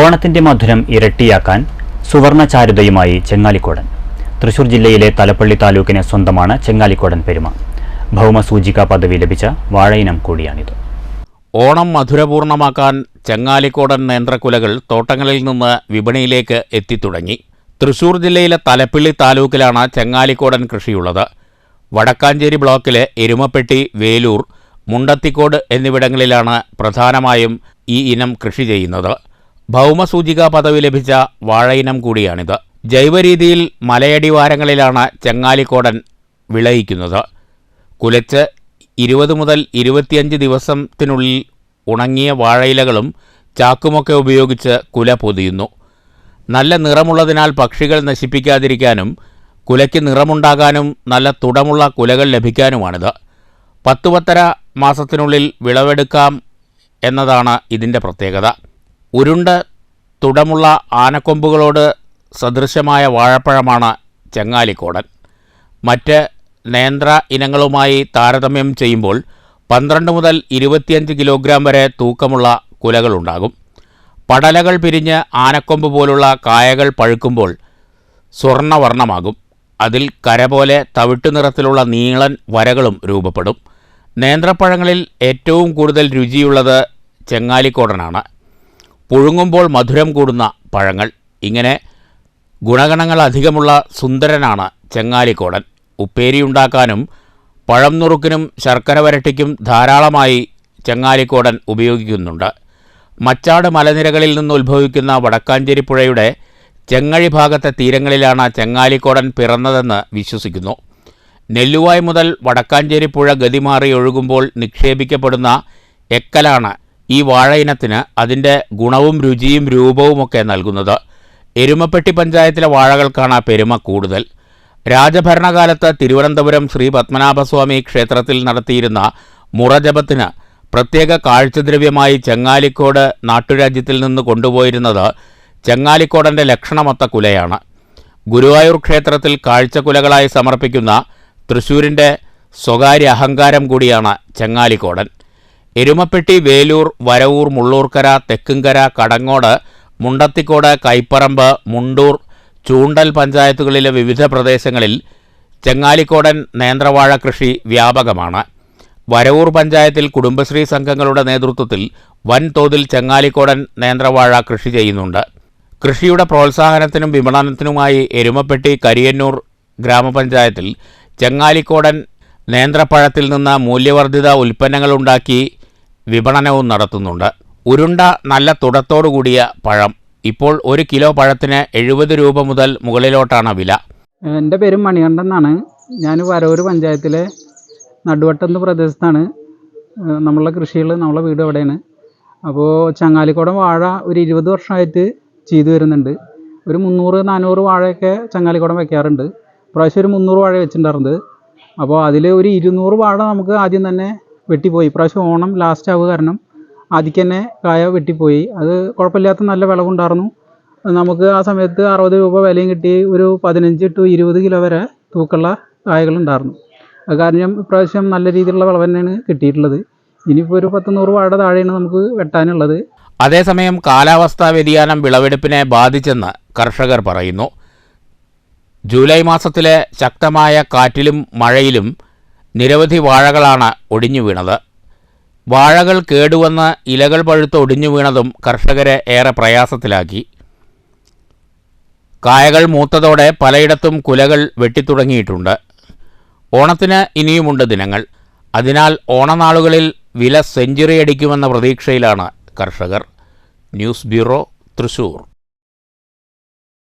ഓണത്തിന്റെ മധുരം ഇരട്ടിയാക്കാൻ സുവർണ ചാരുതയുമായി ചെങ്ങാലിക്കോടൻ. തൃശൂർ ജില്ലയിലെ തലപ്പള്ളി താലൂക്കിന് സ്വന്തമാണ് ചെങ്ങാലിക്കോടൻ പെരുമ. ഭൗമസൂചിക പദവി ലഭിച്ച വാഴയിനം കൂടിയാണിത്. ഓണം മധുരപൂർണമാക്കാൻ ചെങ്ങാലിക്കോടൻ നേന്ത്രക്കുലകൾ തോട്ടങ്ങളിൽ നിന്ന് വിപണിയിലേക്ക് എത്തിത്തുടങ്ങി. തൃശൂർ ജില്ലയിലെ തലപ്പള്ളി താലൂക്കിലാണ് ചെങ്ങാലിക്കോടൻ കൃഷിയുള്ളത്. വടക്കാഞ്ചേരി ബ്ലോക്കിലെ എരുമപ്പെട്ടി വേലൂർ മുണ്ടത്തിക്കോട് എന്നിവിടങ്ങളിലാണ് പ്രധാനമായും ഈ ഇനം കൃഷി ചെയ്യുന്നത്. ഭൗമസൂചിക പദവി ലഭിച്ച വാഴയിനം കൂടിയാണിത്. ജൈവരീതിയിൽ മലയടിവാരങ്ങളിലാണ് ചെങ്ങാലിക്കോടൻ വിളയിക്കുന്നത്. കുലച്ച് ഇരുപത് മുതൽ ഇരുപത്തിയഞ്ച് ദിവസത്തിനുള്ളിൽ ഉണങ്ങിയ വാഴയിലകളും ചാക്കുമൊക്കെ ഉപയോഗിച്ച് കുല പൊതിയുന്നു. നല്ല നിറമുള്ളതിനാൽ പക്ഷികൾ നശിപ്പിക്കാതിരിക്കാനും കുലയ്ക്ക് നിറമുണ്ടാകാനും നല്ല തുടമുള്ള കുലകൾ ലഭിക്കാനുമാണിത്. പത്തുപത്തര മാസത്തിനുള്ളിൽ വിളവെടുക്കാം എന്നതാണ് ഇതിന്റെ പ്രത്യേകത. ഉരുണ്ട തുടമുള്ള ആനക്കൊമ്പുകളോട് സദൃശമായ വാഴപ്പഴമാണ് ചെങ്ങാലിക്കോടൻ. മറ്റ് നേന്ത്ര ഇനങ്ങളുമായി താരതമ്യം ചെയ്യുമ്പോൾ പന്ത്രണ്ട് മുതൽ ഇരുപത്തിയഞ്ച് കിലോഗ്രാം വരെ തൂക്കമുള്ള കുലകളുണ്ടാകും. പടലകൾ പിരിഞ്ഞ് ആനക്കൊമ്പ് പോലുള്ള കായകൾ പഴുക്കുമ്പോൾ സ്വർണവർണമാകും അതിൽ കര പോലെ തവിട്ടു നിറത്തിലുള്ള നീളൻ വരകളും രൂപപ്പെടും. നേന്ത്രപ്പഴങ്ങളിൽ ഏറ്റവും കൂടുതൽ രുചിയുള്ളത് ചെങ്ങാലിക്കോടനാണ്. പുഴുങ്ങുമ്പോൾ മധുരം കൂടുന്ന പഴങ്ങൾ. ഇങ്ങനെ ഗുണഗണങ്ങൾ അധികമുള്ള സുന്ദരനാണ് ചെങ്ങാലിക്കോടൻ. ഉപ്പേരിയുണ്ടാക്കാനും പഴം നുറുക്കിനും ശർക്കര വരട്ടിക്കും ധാരാളമായി ചെങ്ങാലിക്കോടൻ ഉപയോഗിക്കുന്നുണ്ട്. മച്ചാട് മലനിരകളിൽ നിന്ന് ഉത്ഭവിക്കുന്ന വടക്കാഞ്ചേരി പുഴയുടെ ചെങ്ങഴി ഭാഗത്തെ തീരങ്ങളിലാണ് ചെങ്ങാലിക്കോടൻ പിറന്നതെന്ന് വിശ്വസിക്കുന്നു. നെല്ലുവായ് മുതൽ വടക്കാഞ്ചേരി പുഴ ഗതിമാറി ഒഴുകുമ്പോൾ നിക്ഷേപിക്കപ്പെടുന്ന എക്കലാണ് ഈ വാഴ ഇനത്തിന് അതിന്റെ ഗുണവും രുചിയും രൂപവുമൊക്കെ നൽകുന്നത്. എരുമപ്പെട്ടി പഞ്ചായത്തിലെ വാഴകൾക്കാണ് പെരുമ കൂടുതൽ. രാജഭരണകാലത്ത് തിരുവനന്തപുരം ശ്രീ പത്മനാഭസ്വാമി ക്ഷേത്രത്തിൽ നടത്തിയിരുന്ന മുറജപത്തിന് പ്രത്യേക കാഴ്ചദ്രവ്യമായി ചെങ്ങാലിക്കോട് നാട്ടുരാജ്യത്തിൽ നിന്ന് കൊണ്ടുപോയിരുന്നത് ചെങ്ങാലിക്കോടന്റെ ലക്ഷണമൊത്ത കുലയാണ്. ഗുരുവായൂർ ക്ഷേത്രത്തിൽ കാഴ്ചക്കുലകളായി സമർപ്പിക്കുന്ന തൃശൂരിന്റെ സ്വകാര്യ അഹങ്കാരം കൂടിയാണ് ചെങ്ങാലിക്കോടൻ. എരുമപ്പെട്ടി വേലൂർ വരവൂർ മുള്ളൂർക്കര തെക്കുംകര കടങ്ങോട് മുണ്ടത്തിക്കോട് കൈപ്പറമ്പ് മുണ്ടൂർ ചൂണ്ടൽ പഞ്ചായത്തുകളിലെ വിവിധ പ്രദേശങ്ങളിൽ ചെങ്ങാലിക്കോടൻ നേന്ത്രവാഴ കൃഷി വ്യാപകമാണ്. വരവൂർ പഞ്ചായത്തിൽ കുടുംബശ്രീ സംഘങ്ങളുടെ നേതൃത്വത്തിൽ വൻതോതിൽ ചെങ്ങാലിക്കോടൻ നേന്ത്രവാഴ കൃഷി ചെയ്യുന്നുണ്ട്. കൃഷിയുടെ പ്രോത്സാഹനത്തിനും വിപണനത്തിനുമായി എരുമപ്പെട്ടി കരിയന്നൂർ ഗ്രാമപഞ്ചായത്തിൽ ചെങ്ങാലിക്കോടൻ നേന്ത്രപ്പഴത്തിൽ നിന്ന് മൂല്യവർദ്ധിത ഉൽപ്പന്നങ്ങൾ ഉണ്ടാക്കി വിപണനവും നടത്തുന്നുണ്ട്. ഉരുണ്ട നല്ല തുടത്തോടുകൂടിയ പഴം. ഇപ്പോൾ ഒരു കിലോ പഴത്തിന് എഴുപത് രൂപ മുതൽ മുകളിലോട്ടാണ് വില. എന്റെ പേര് മണികണ്ഠൻ എന്നാണ്. ഞാൻ വരവൂർ പഞ്ചായത്തിലെ നടുവട്ടെന്ന് പ്രദേശത്താണ്. നമ്മളുടെ നമ്മളെ കൃഷികൾ നമ്മളെ വീട് അവിടെയാണ് അപ്പോൾ ചങ്ങാലിക്കോടൻ വാഴ ഒരു ഇരുപത് വർഷമായിട്ട് ചെയ്തു വരുന്നുണ്ട്. ഒരു മുന്നൂറ് നാനൂറ് വാഴയൊക്കെ ചങ്ങാലിക്കോടൻ വെക്കാറുണ്ട്. പ്രാവശ്യം ഒരു മുന്നൂറ് വാഴ വെച്ചിട്ടുണ്ടായിരുന്നത്. അപ്പോൾ അതിൽ ഒരു ഇരുന്നൂറ് വാഴ നമുക്ക് ആദ്യം തന്നെ വെട്ടിപ്പോയി. ഇപ്രാവശ്യം ഓണം ലാസ്റ്റ് ആവുക കാരണം ആദ്യം തന്നെ കായ വെട്ടിപ്പോയി. അത് കുഴപ്പമില്ലാത്ത നല്ല വിളവുണ്ടായിരുന്നു നമുക്ക് ആ സമയത്ത് അറുപത് രൂപ വിലയും കിട്ടി ഒരു പതിനഞ്ച് ടു ഇരുപത് കിലോ വരെ തൂക്കുള്ള കായകളുണ്ടായിരുന്നു കാരണം ഇപ്രാവശ്യം നല്ല രീതിയിലുള്ള വിളവ് തന്നെയാണ് കിട്ടിയിട്ടുള്ളത്. ഇനിയിപ്പോൾ ഒരു പത്ത് നൂറ് വാഴ താഴെയാണ് നമുക്ക് വെട്ടാനുള്ളത്. അതേസമയം കാലാവസ്ഥാ വ്യതിയാനം വിളവെടുപ്പിനെ ബാധിച്ചെന്ന് കർഷകർ പറയുന്നു. ജൂലൈ മാസത്തിലെ ശക്തമായ കാറ്റിലും മഴയിലും നിരവധി വാഴകളാണ് ഒടിഞ്ഞു വീണത്. വാഴകൾ കേടുവന്ന് ഇലകൾ പഴുത്ത് ഒടിഞ്ഞു വീണതും കർഷകരെ ഏറെ പ്രയാസത്തിലാക്കി. കായകൾ മൂത്തതോടെ പലയിടത്തും കുലകൾ വെട്ടിത്തുടങ്ങിയിട്ടുണ്ട്. ഓണത്തിന് ഇനിയുമുണ്ട് ദിനങ്ങൾ. അതിനാൽ ഓണനാളുകളിൽ വില സെഞ്ചുറി അടിക്കുമെന്ന പ്രതീക്ഷയിലാണ് കർഷകർ. News bureau Thrissur.